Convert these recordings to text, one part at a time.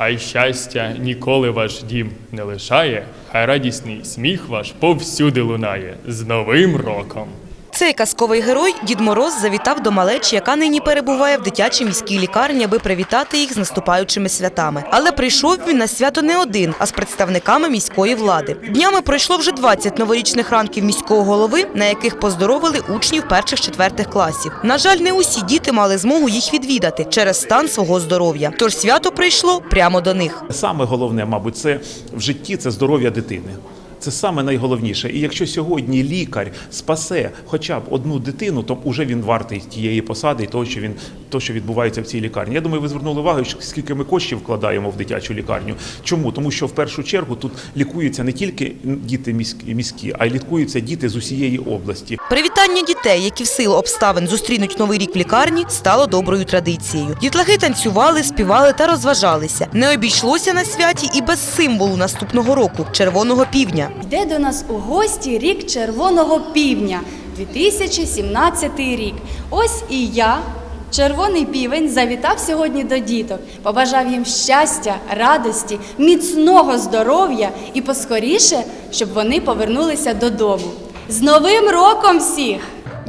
Хай щастя ніколи ваш дім не лишає, хай радісний сміх ваш повсюди лунає. З Новим роком! Цей казковий герой Дід Мороз завітав до малечі, яка нині перебуває в дитячій міській лікарні, аби привітати їх з наступаючими святами. Але прийшов він на свято не один, а з представниками міської влади. Днями пройшло вже 20 новорічних ранків міського голови, на яких поздоровили учнів перших-четвертих класів. На жаль, не усі діти мали змогу їх відвідати через стан свого здоров'я. Тож свято прийшло прямо до них. Саме головне, мабуть, це в житті це здоров'я дитини. Це саме найголовніше. І якщо сьогодні лікар спасе хоча б одну дитину, то вже він вартий тієї посади і того, що він то, що відбувається в цій лікарні. Я думаю, ви звернули увагу, скільки ми коштів вкладаємо в дитячу лікарню. Чому? Тому що в першу чергу тут лікуються не тільки діти міські, міські а й лікуються діти з усієї області. Привітання дітей, які в силу обставин зустрінуть новий рік в лікарні, стало доброю традицією. Дітлахи танцювали, співали та розважалися. Не обійшлося на святі і без символу наступного року червоного півня. Йде до нас у гості рік червоного півня, 2017 рік. Ось і я, червоний півень, завітав сьогодні до діток, побажав їм щастя, радості, міцного здоров'я і поскоріше, щоб вони повернулися додому. З Новим роком всіх!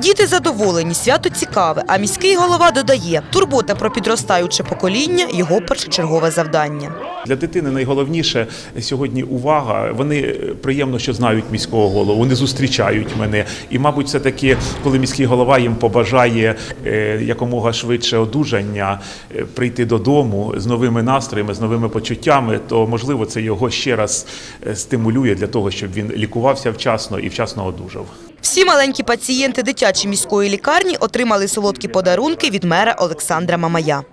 Діти задоволені, свято цікаве. А міський голова додає, турбота про підростаюче покоління його першочергове завдання. Для дитини найголовніше сьогодні увага. Вони е, приємно, що знають міського голову, вони зустрічають мене. І, мабуть, все таки, коли міський голова їм побажає е, якомога швидше одужання, е, прийти додому з новими настроями, з новими почуттями, то можливо це його ще раз стимулює для того, щоб він лікувався вчасно і вчасно одужав. Всі маленькі пацієнти дитячої міської лікарні отримали солодкі подарунки від мера Олександра Мамая.